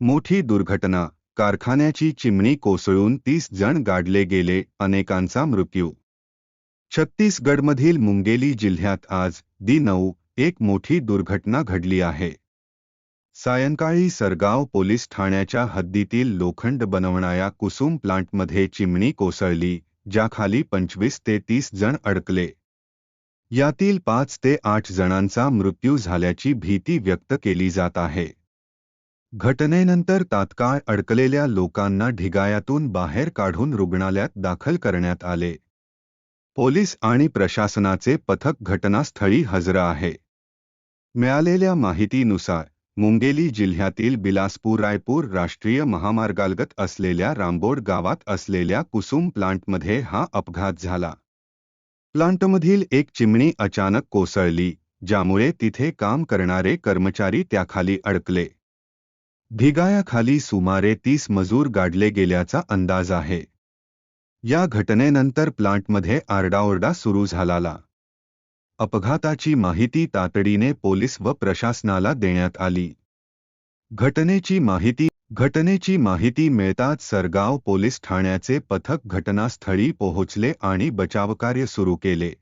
मोठी दुर्घटना. कारखान्याची चिमणी कोसळून तीस जण गाडले गेले अनेकांचा मृत्यू. छत्तीसगडमधील मुंगेली जिल्ह्यात आज दी नऊ एक मोठी दुर्घटना घडली आहे. सायंकाळी सरगाव पोलीस ठाण्याच्या हद्दीतील लोखंड बनवणाऱ्या कुसुम प्लांटमध्ये चिमणी कोसळली ज्याखाली पंचवीस ते तीस जण अडकले. यातील पाच ते आठ जणांचा मृत्यू झाल्याची भीती व्यक्त केली जात आहे. घटनेनंतर तात्काळ अडकलेल्या लोकांना ढिगायातून बाहेर काढून रुग्णालयात दाखल करण्यात आले. पोलीस आणि प्रशासनाचे पथक घटनास्थळी हजर आहे. मिळालेल्या माहितीनुसार मुंगेली जिल्ह्यातील बिलासपूर रायपूर राष्ट्रीय महामार्गालगत असलेल्या रामबोड गावात असलेल्या कुसुम प्लांटमध्ये हा अपघात झाला. प्लांटमधील एक चिमणी अचानक कोसळली ज्यामुळे तिथे काम करणारे कर्मचारी त्याखाली अडकले. भिगायाखाली सुमारे तीस मजूर गाडले गेल्याचा अंदाज आहे. या घटनेनंतर प्लांटमध्ये आरडाओरडा सुरू झाला अपघाताची माहिती तातडीने पोलीस व प्रशासनाला देण्यात आली. घटनेची माहिती घटनेची माहिती मिळताच सरगाव पोलीस ठाण्याचे पथक घटनास्थळी पोहोचले आणि बचावकार्य सुरू केले.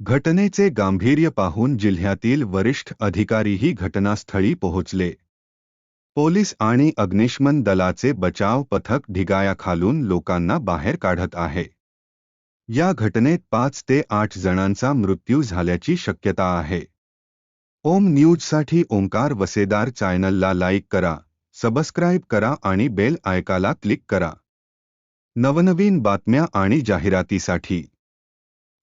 घटनेचे गांभीर्य पाहून जिल्ह्यातील वरिष्ठ अधिकारीही घटनास्थळी पोहोचले. पोलीस अग्निशमन दलाचे बचाव पथक ढिगायाखालून लोकांना बाहेर काढत आहे. या घटनेत पाच ते आठ जणांचा मृत्यू झाल्याची शक्यता आहे. ओम न्यूजसाठी ओंकार वसेदार चॅनलला लाईक करा, सबस्क्राईब करा आणि बेल आयकाला क्लिक करा. नवनवीन बातम्या आणि जाहिरातीसाठी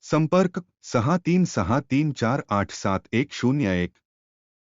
संपर्क सहा तीन सहा तीन चार आठ सात एक शून्य एक.